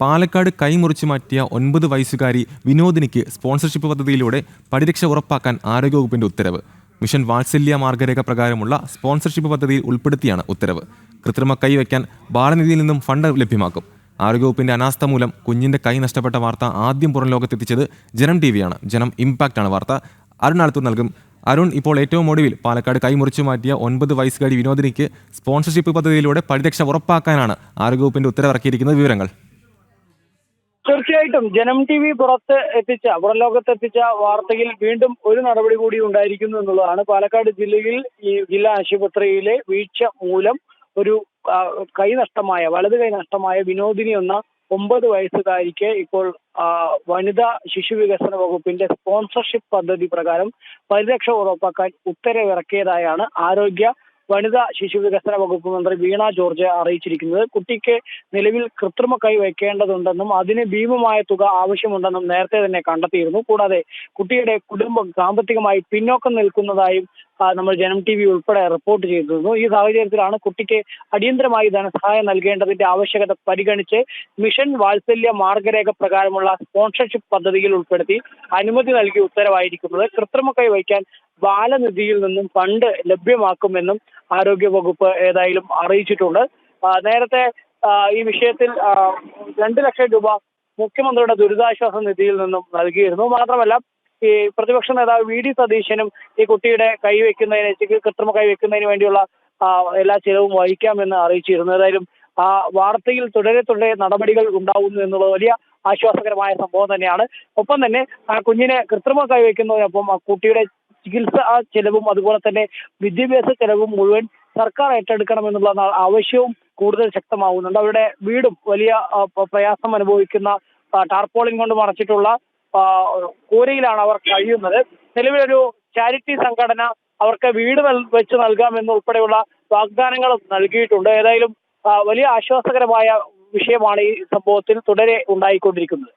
പാലക്കാട് കൈമുറിച്ചു മാറ്റിയ ഒൻപത് വയസ്സുകാരി വിനോദിനിക്ക് സ്പോൺസർഷിപ്പ് പദ്ധതിയിലൂടെ പരിരക്ഷ ഉറപ്പാക്കാൻ ആരോഗ്യവകുപ്പിന്റെ ഉത്തരവ്. മിഷൻ വാത്സല്യ മാർഗരേഖ പ്രകാരമുള്ള സ്പോൺസർഷിപ്പ് പദ്ധതിയിൽ ഉൾപ്പെടുത്തിയാണ് ഉത്തരവ്. കൃത്രിമ കൈ വയ്ക്കാൻ ബാലനിധിയിൽ നിന്നും ഫണ്ട് ലഭ്യമാക്കും. ആരോഗ്യവകുപ്പിന്റെ അനാസ്ഥ മൂലം കുഞ്ഞിന്റെ കൈ നഷ്ടപ്പെട്ട വാർത്ത ആദ്യം പുറം ലോകത്തെത്തിച്ചത് ജനം ടി വിയാണ് ജനം ഇമ്പാക്റ്റാണ് വാർത്ത. അരുൺ ആലത്തൂർ നൽകും. അരുൺ ഇപ്പോൾ ഏറ്റവും ഒടുവിൽ പാലക്കാട് കൈമുറിച്ചു മാറ്റിയ ഒൻപത് വയസ്സുകാരി വിനോദിനിക്ക് സ്പോൺസർഷിപ്പ് പദ്ധതിയിലൂടെ പരിരക്ഷ ഉറപ്പാക്കാനാണ് ആരോഗ്യവകുപ്പിന്റെ ഉത്തരവിറക്കിയിരിക്കുന്ന വിവരങ്ങൾ. തീർച്ചയായിട്ടും ജനം ടി വി പുറത്ത് എത്തിച്ച പുറം ലോകത്ത് എത്തിച്ച വാർത്തയിൽ വീണ്ടും ഒരു നടപടി കൂടി ഉണ്ടായിരിക്കുന്നു എന്നുള്ളതാണ്. പാലക്കാട് ജില്ലയിൽ ഈ ജില്ലാ ആശുപത്രിയിലെ വീഴ്ച മൂലം ഒരു കൈ നഷ്ടമായ വലത് കൈ നഷ്ടമായ വിനോദിനി എന്ന ഒമ്പത് വയസ്സുകാരിക്ക് ഇപ്പോൾ വനിതാ ശിശു വികസന വകുപ്പിന്റെ സ്പോൺസർഷിപ്പ് പദ്ധതി പ്രകാരം പരിരക്ഷ ഉറപ്പാക്കാൻ ഉത്തരവിറക്കിയതായാണ് ആരോഗ്യ വനിതാ ശിശു വികസന വകുപ്പ് മന്ത്രി വീണ ജോർജ് അറിയിച്ചിരിക്കുന്നത് കുട്ടിക്ക് നിലവിൽ കൃത്രിമ കൈ വയ്ക്കേണ്ടതുണ്ടെന്നും അതിന് ഭീമമായ തുക ആവശ്യമുണ്ടെന്നും നേരത്തെ തന്നെ കണ്ടെത്തിയിരുന്നു. കൂടാതെ കുട്ടിയുടെ കുടുംബം സാമ്പത്തികമായി പിന്നോക്കം നിൽക്കുന്നതായും നമ്മൾ ജനം ടി വി ഉൾപ്പെടെ റിപ്പോർട്ട് ചെയ്തിരുന്നു. ഈ സാഹചര്യത്തിലാണ് കുട്ടിക്ക് അടിയന്തരമായി ധനസഹായം നൽകേണ്ടതിന്റെ ആവശ്യകത പരിഗണിച്ച് മിഷൻ വാത്സല്യ മാർഗരേഖ പ്രകാരമുള്ള സ്പോൺസർഷിപ്പ് പദ്ധതിയിൽ ഉൾപ്പെടുത്തി അനുമതി നൽകി ഉത്തരവായിരിക്കുന്നത് കൃത്രിമ കൈ വയ്ക്കാൻ ബാലനിധിയിൽ നിന്നും ഫണ്ട് ലഭ്യമാക്കുമെന്നും ആരോഗ്യ വകുപ്പ് ഏതായാലും അറിയിച്ചിട്ടുണ്ട്. നേരത്തെ ഈ വിഷയത്തിൽ രണ്ടു ലക്ഷം രൂപ മുഖ്യമന്ത്രിയുടെ ദുരിതാശ്വാസ നിധിയിൽ നിന്നും നൽകിയിരുന്നു. മാത്രമല്ല ഈ പ്രതിപക്ഷ നേതാവ് വി ഡി സതീശനും ഈ കുട്ടിയുടെ കൈവയ്ക്കുന്നതിന് കൃത്രിമ കൈവയ്ക്കുന്നതിന് വേണ്ടിയുള്ള എല്ലാ ചിലവും വഹിക്കാമെന്ന് അറിയിച്ചിരുന്നു. ഏതായാലും ആ വാർത്തയിൽ തുടരെ തുടരെ നടപടികൾ ഉണ്ടാവുന്നു എന്നുള്ളത് വലിയ ആശ്വാസകരമായ സംഭവം തന്നെയാണ്. ഒപ്പം തന്നെ ആ കുഞ്ഞിനെ കൃത്രിമ കൈവയ്ക്കുന്നതിനൊപ്പം ആ കുട്ടിയുടെ ചികിത്സ ചെലവും അതുപോലെ തന്നെ വിദ്യാഭ്യാസ ചെലവും മുഴുവൻ സർക്കാർ ഏറ്റെടുക്കണമെന്നുള്ള ആവശ്യവും കൂടുതൽ ശക്തമാവുന്നുണ്ട്. അവരുടെ വീടും വലിയ പ്രയാസം അനുഭവിക്കുന്ന ടാർപോളിംഗ് കൊണ്ട് മറച്ചിട്ടുള്ള കോരയിലാണ് അവർ കഴിയുന്നത്. നിലവിലൊരു ചാരിറ്റി സംഘടന അവർക്ക് വീട് വെച്ച് നൽകാമെന്നുൾപ്പെടെയുള്ള വാഗ്ദാനങ്ങളും നൽകിയിട്ടുണ്ട്. ഏതായാലും വലിയ ആശ്വാസകരമായ വിഷയമാണ് ഈ സംഭവത്തിൽ തുടരെ ഉണ്ടായിക്കൊണ്ടിരിക്കുന്നത്.